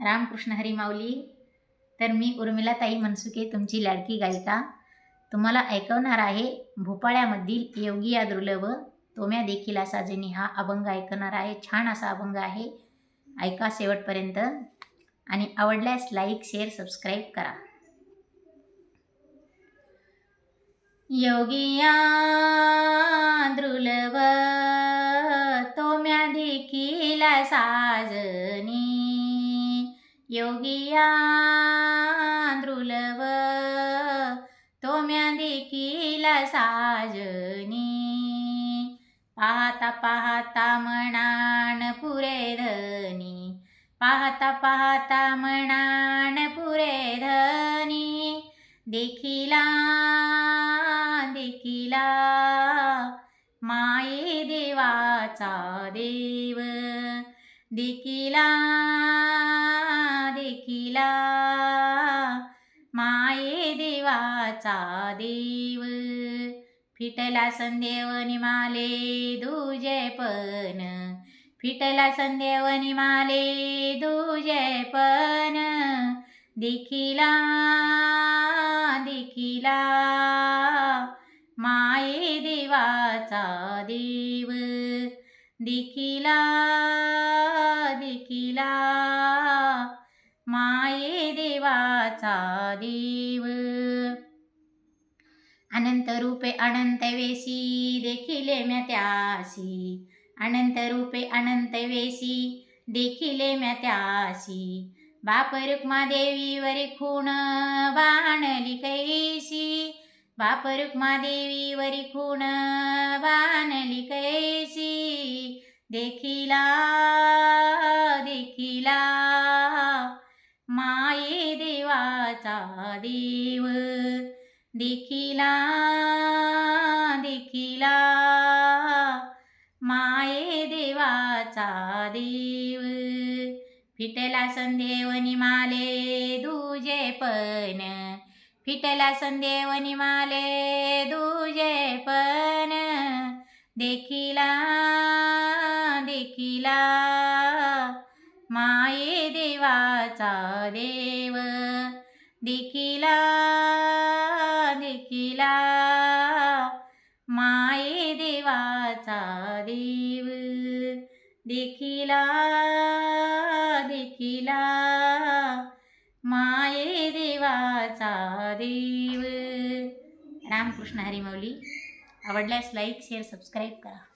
रामकृष्ण हरी माऊली तर मी उर्मिलाताई मनसुके तुमची लाडकी गायिका. तुम्हाला ऐकवणार आहे भोपाळ्यामधील योगी या दुर्लभ तोम्या देखील असा हा अभंग ऐकणार आहे छान असा अभंग आहे. ऐका शेवटपर्यंत आणि आवडल्यास लाईक शेअर सबस्क्राईब करा. योगिया दुर्लभ तोम्या देखील साजनी योगिया तोम्या देखीला साजनी. पाहता पाहता म्हणान पुरे धनी. पाहता पाहता म्हणान पुरे धनी. देखिला देखिला माये देवाचा देव. देखिला दिला. माये देवाचा देव फिटला संदेव निमाले दुजे पण फिटला संदेव निमाले दुजे पण देखिला देखिला. माये देवाचा देव देखिला देखिला. मा देव अनंत रूपे अनंत वेशी देखिले म्या त्यासी अनंत रूपे अनंत वेशी देखिले म्या त्यासी बाप रुक्मा देवीवर खूण बाणली कैसी बाप रुक्मा देवीवर खूण बाणली कैसी देखिला देव देखिला देखिला माये देवाचा देव फिटला संदेवनी माले दुजे पण फिटला संदेवनी माले दुजे पण देखिला देखिला माये देवाचा देव देखिला देखिला माये देवाचा देव. देखिला देखिला माये देवाचा देव. रामकृष्ण हरिमौली आवडल्यास लाईक शेअर सबस्क्राईब करा.